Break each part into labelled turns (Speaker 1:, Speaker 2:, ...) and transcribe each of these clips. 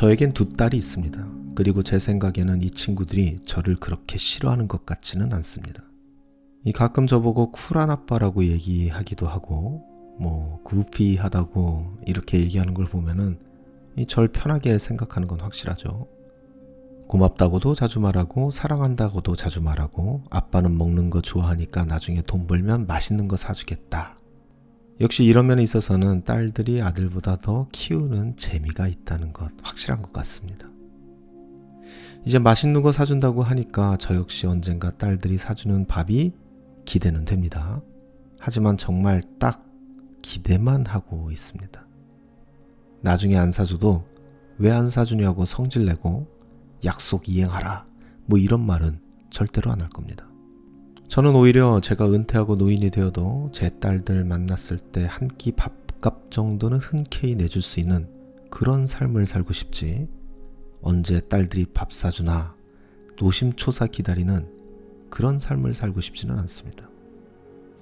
Speaker 1: 저에겐 두 딸이 있습니다. 그리고 제 생각에는 이 친구들이 저를 그렇게 싫어하는 것 같지는 않습니다. 이 가끔 저보고 쿨한 아빠라고 얘기하기도 하고 뭐 구피하다고 이렇게 얘기하는 걸 보면은 이 절 편하게 생각하는 건 확실하죠. 고맙다고도 자주 말하고 사랑한다고도 자주 말하고 아빠는 먹는 거 좋아하니까 나중에 돈 벌면 맛있는 거 사주겠다. 역시 이런 면에 있어서는 딸들이 아들보다 더 키우는 재미가 있다는 것 확실한 것 같습니다. 이제 맛있는 거 사준다고 하니까 저 역시 언젠가 딸들이 사주는 밥이 기대는 됩니다. 하지만 정말 딱 기대만 하고 있습니다. 나중에 안 사줘도 왜 안 사주냐고 성질내고 약속 이행하라 뭐 이런 말은 절대로 안 할 겁니다. 저는 오히려 제가 은퇴하고 노인이 되어도 제 딸들 만났을 때 한 끼 밥값 정도는 흔쾌히 내줄 수 있는 그런 삶을 살고 싶지 언제 딸들이 밥 사주나 노심초사 기다리는 그런 삶을 살고 싶지는 않습니다.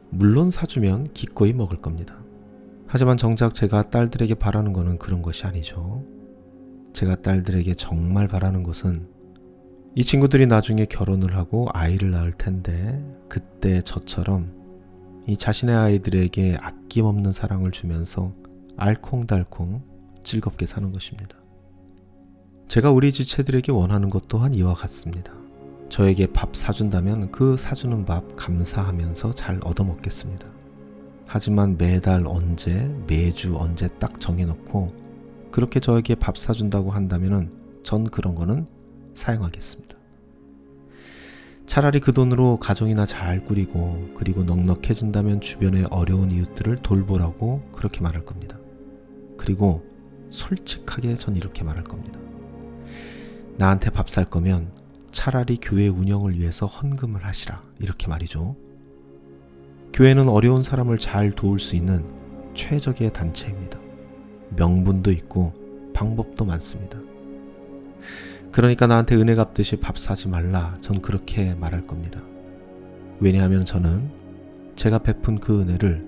Speaker 1: 물론 사주면 기꺼이 먹을 겁니다. 하지만 정작 제가 딸들에게 바라는 것은 그런 것이 아니죠. 제가 딸들에게 정말 바라는 것은 이 친구들이 나중에 결혼을 하고 아이를 낳을 텐데 그때 저처럼 이 자신의 아이들에게 아낌없는 사랑을 주면서 알콩달콩 즐겁게 사는 것입니다. 제가 우리 지체들에게 원하는 것 또한 이와 같습니다. 저에게 밥 사준다면 그 사주는 밥 감사하면서 잘 얻어먹겠습니다. 하지만 매달 언제, 매주 언제 딱 정해놓고 그렇게 저에게 밥 사준다고 한다면 전 그런 거는 사용하겠습니다. 차라리 그 돈으로 가정이나 잘 꾸리고 그리고 넉넉해진다면 주변의 어려운 이웃들을 돌보라고 그렇게 말할 겁니다. 그리고 솔직하게 전 이렇게 말할 겁니다. 나한테 밥 살 거면 차라리 교회 운영을 위해서 헌금을 하시라. 이렇게 말이죠. 교회는 어려운 사람을 잘 도울 수 있는 최적의 단체입니다. 명분도 있고 방법도 많습니다. 그러니까 나한테 은혜 갚듯이 밥 사지 말라. 전 그렇게 말할 겁니다. 왜냐하면 저는 제가 베푼 그 은혜를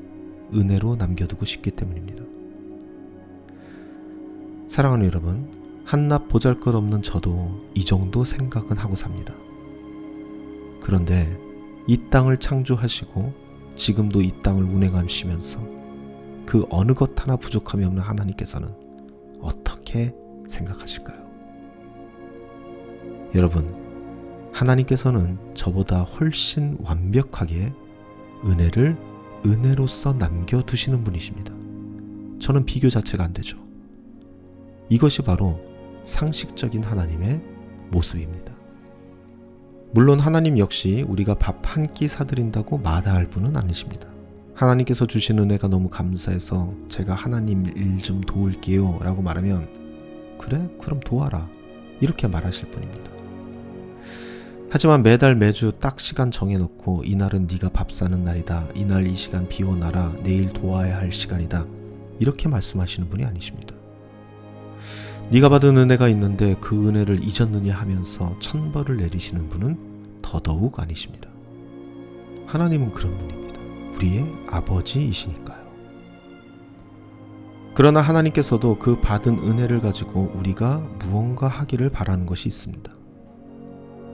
Speaker 1: 은혜로 남겨두고 싶기 때문입니다. 사랑하는 여러분, 한낱 보잘 것 없는 저도 이 정도 생각은 하고 삽니다. 그런데 이 땅을 창조하시고 지금도 이 땅을 운행하시면서 그 어느 것 하나 부족함이 없는 하나님께서는 어떻게 생각하실까요? 여러분, 하나님께서는 저보다 훨씬 완벽하게 은혜를 은혜로서 남겨두시는 분이십니다. 저는 비교 자체가 안 되죠. 이것이 바로 상식적인 하나님의 모습입니다. 물론 하나님 역시 우리가 밥 한 끼 사드린다고 마다할 분은 아니십니다. 하나님께서 주신 은혜가 너무 감사해서 제가 하나님 일 좀 도울게요 라고 말하면 그래? 그럼 도와라. 이렇게 말하실 분입니다. 하지만 매달 매주 딱 시간 정해놓고 이날은 네가 밥 사는 날이다. 이날 이 시간 비워놔라. 내일 도와야 할 시간이다. 이렇게 말씀하시는 분이 아니십니다. 네가 받은 은혜가 있는데 그 은혜를 잊었느냐 하면서 천벌을 내리시는 분은 더더욱 아니십니다. 하나님은 그런 분입니다. 우리의 아버지이시니까요. 그러나 하나님께서도 그 받은 은혜를 가지고 우리가 무언가 하기를 바라는 것이 있습니다.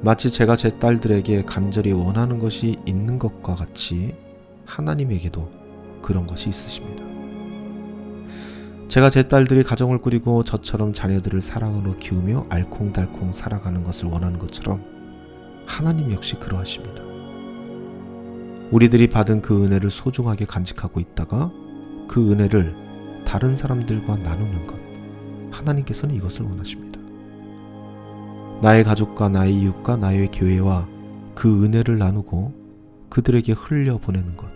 Speaker 1: 마치 제가 제 딸들에게 간절히 원하는 것이 있는 것과 같이 하나님에게도 그런 것이 있으십니다. 제가 제 딸들이 가정을 꾸리고 저처럼 자녀들을 사랑으로 키우며 알콩달콩 살아가는 것을 원하는 것처럼 하나님 역시 그러하십니다. 우리들이 받은 그 은혜를 소중하게 간직하고 있다가 그 은혜를 다른 사람들과 나누는 것. 하나님께서는 이것을 원하십니다. 나의 가족과 나의 이웃과 나의 교회와 그 은혜를 나누고 그들에게 흘려 보내는 것.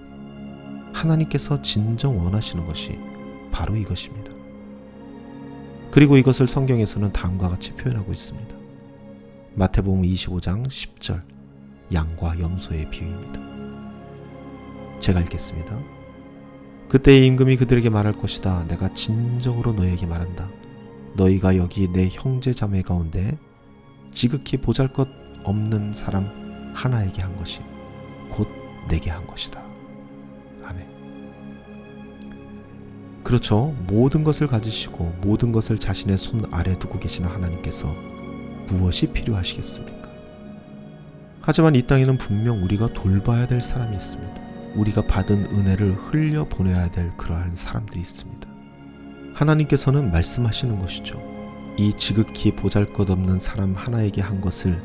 Speaker 1: 하나님께서 진정 원하시는 것이 바로 이것입니다. 그리고 이것을 성경에서는 다음과 같이 표현하고 있습니다. 마태복음 25장 10절 양과 염소의 비유입니다. 제가 읽겠습니다. 그때의 임금이 그들에게 말할 것이다. 내가 진정으로 너에게 말한다. 너희가 여기 내 형제 자매 가운데 지극히 보잘 것 없는 사람 하나에게 한 것이 곧 내게 한 것이다. 그렇죠. 모든 것을 가지시고 모든 것을 자신의 손 아래 두고 계시는 하나님께서 무엇이 필요하시겠습니까? 하지만 이 땅에는 분명 우리가 돌봐야 될 사람이 있습니다. 우리가 받은 은혜를 흘려 보내야 될 그러한 사람들이 있습니다. 하나님께서는 말씀하시는 것이죠. 이 지극히 보잘것없는 사람 하나에게 한 것을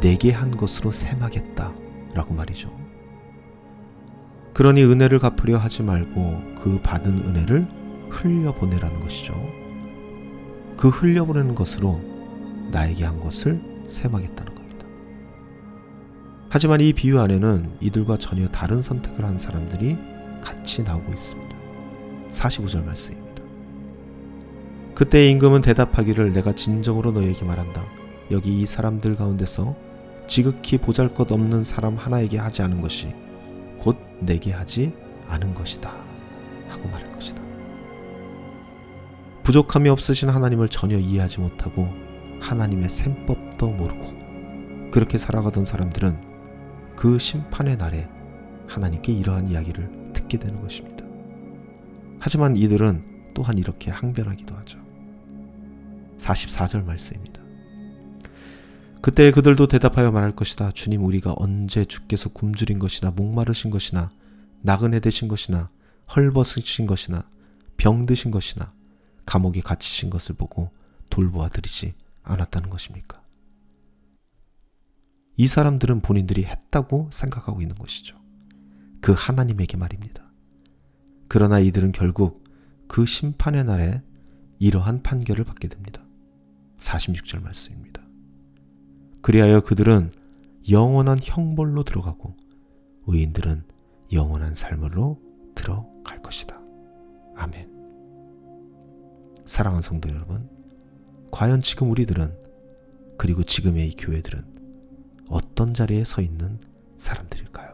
Speaker 1: 내게 한 것으로 셈하겠다 라고 말이죠. 그러니 은혜를 갚으려 하지 말고 그 받은 은혜를 흘려보내라는 것이죠. 그 흘려보내는 것으로 나에게 한 것을 셈하겠다는 겁니다. 하지만 이 비유 안에는 이들과 전혀 다른 선택을 한 사람들이 같이 나오고 있습니다. 45절 말씀입니다. 그때 임금은 대답하기를 내가 진정으로 너에게 말한다. 여기 이 사람들 가운데서 지극히 보잘 것 없는 사람 하나에게 하지 않은 것이 곧 내게 하지 않은 것이다. 하고 말할 것이다. 부족함이 없으신 하나님을 전혀 이해하지 못하고 하나님의 셈법도 모르고 그렇게 살아가던 사람들은 그 심판의 날에 하나님께 이러한 이야기를 듣게 되는 것입니다. 하지만 이들은 또한 이렇게 항변하기도 하죠. 44절 말씀입니다. 그때 그들도 대답하여 말할 것이다. 주님 우리가 언제 주께서 굶주린 것이나 목마르신 것이나 나그네 되신 것이나 헐벗으신 것이나 병드신 것이나 감옥에 갇히신 것을 보고 돌보아 드리지 않았다는 것입니까? 이 사람들은 본인들이 했다고 생각하고 있는 것이죠. 그 하나님에게 말입니다. 그러나 이들은 결국 그 심판의 날에 이러한 판결을 받게 됩니다. 46절 말씀입니다. 그리하여 그들은 영원한 형벌로 들어가고 의인들은 영원한 삶으로 들어갈 것이다. 아멘. 사랑하는 성도 여러분, 과연 지금 우리들은 그리고 지금의 이 교회들은 어떤 자리에 서 있는 사람들일까요?